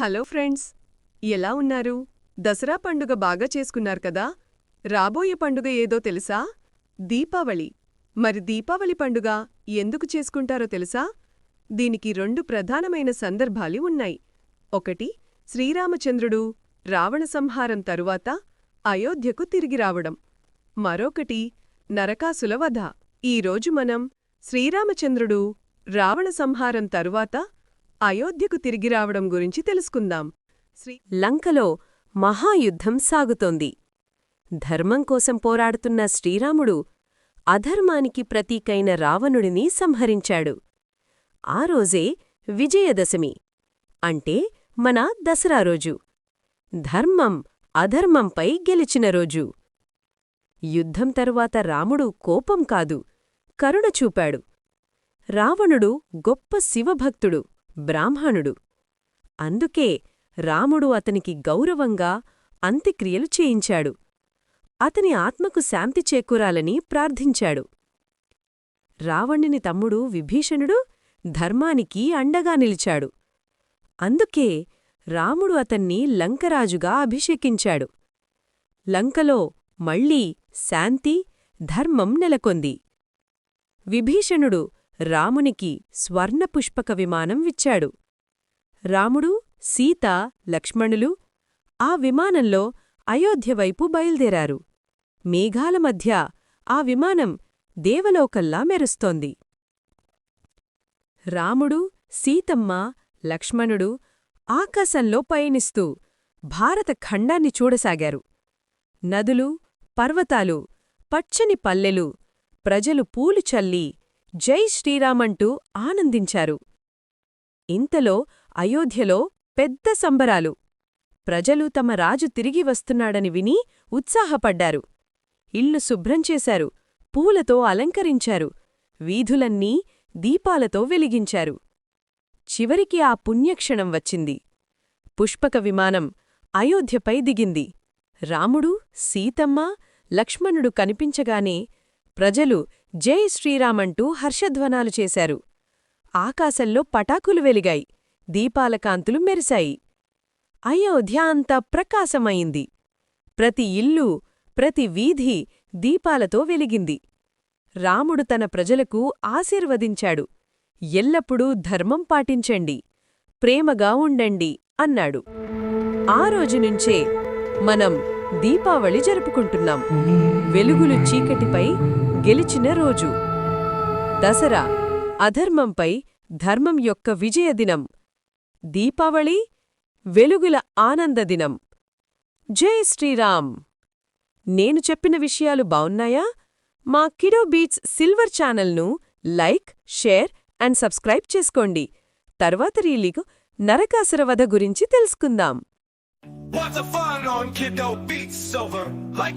Hello friends ఎలా ఉన్నారు? దసరా పండుగ బాగా చేసుకున్నారు కదా? రాబోయే పండుగ ఏదో తెలుసా? దీపావళి. మరి దీపావళి పండుగ ఎందుకు చేసుకుంటారో తెలుసా? దీనికి రెండు ప్రధానమైన సందర్భాలు ఉన్నాయి. ఒకటి శ్రీరామచంద్రుడు రావణ సంహారం తరువాత అయోధ్యకు తిరిగి రావడం. మరొకటి నరకాసుల వధ. ఈరోజు మనం శ్రీరామచంద్రుడు రావణ సంహారం తరువాత అయోధ్యకు తిరిగి రావడం గురించి తెలుసుకుందాం. శ్రీ లంకలో మహాయుద్ధం సాగుతోంది. ధర్మం కోసం పోరాడుతున్న శ్రీరాముడు అధర్మానికి ప్రతీకైన రావణుడిని సంహరించాడు. ఆ రోజే విజయదశమి అంటే మన దసరా రోజు. ధర్మం అధర్మంపై గెలిచిన రోజు. యుద్ధం తరువాత రాముడు కోపం కాదు కరుణ చూపాడు. రావణుడు గొప్ప శివభక్తుడు. బ్రాహ్మణుడు. అందుకే రాముడు అతనికి గౌరవంగా అంత్యక్రియలు చేయించాడు. అతని ఆత్మకు శాంతి చేకూరాలని ప్రార్థించాడు. రావణుని తమ్ముడు విభీషణుడు ధర్మానికి అండగా నిలిచాడు. అందుకే రాముడు అతన్ని లంకరాజుగా అభిషేకించాడు. లంకలో మళ్ళీ శాంతి ధర్మం నెలకొంది. విభీషణుడు రామునికి స్వర్ణపుష్పక విమానం విచ్చాడు. రాముడు సీత లక్ష్మణులు ఆ విమానంలో అయోధ్యవైపు బయల్దేరారు. మేఘాల మధ్య ఆ విమానం దేవలోకల్లా మెరుస్తోంది. రాముడు సీతమ్మ లక్ష్మణుడు ఆకాశంలో పయనిస్తూ భారత ఖండాన్ని చూడసాగారు. నదులు పర్వతాలు పచ్చని పల్లెలు ప్రజలు పూలు చల్లి జై శ్రీరామంటూ ఆనందించారు. ఇంతలో అయోధ్యలో పెద్ద సంబరాలు. ప్రజలు తమ రాజు తిరిగి వస్తున్నాడని విని ఉత్సాహపడ్డారు. ఇల్లు శుభ్రంచేశారు పూలతో అలంకరించారు. వీధులన్నీ దీపాలతో వెలిగించారు. చివరికి ఆ పుణ్యక్షణం వచ్చింది. పుష్పక విమానం అయోధ్యపై దిగింది. రాముడు సీతమ్మ లక్ష్మణుడు కనిపించగానే ప్రజలు జై శ్రీరామంటూ హర్షధ్వనాలు చేశారు. ఆకాశంలో పటాకులు వెలిగాయి. దీపాల కాంతులు మెరిశాయి. అయోధ్య అంతా ప్రకాశమైంది ప్రతి ఇల్లు ప్రతి వీధి దీపాలతో వెలిగింది. రాముడు తన ప్రజలకు ఆశీర్వదించాడు. ఎల్లప్పుడూ ధర్మం పాటించండి. ప్రేమగా ఉండండి అన్నాడు. ఆ రోజు నుంచే మనం దీపావళి జరుపుకుంటున్నాం. వెలుగులు చీకటిపై గెలిచిన రోజు. దసరా అధర్మంపై ధర్మం యొక్క విజయదినం దీపావళి వెలుగుల ఆనందదినం జై శ్రీరామ్! నేను చెప్పిన విషయాలు బావున్నాయా? మా కిడో బీట్స్ సిల్వర్ ఛానల్ను లైక్ షేర్ అండ్ సబ్స్క్రైబ్ చేసుకోండి. తర్వాత రీలీకు నరకాసుర వధ గురించి తెలుసుకుందాం. What's the fun on Kiddo Beats over? Like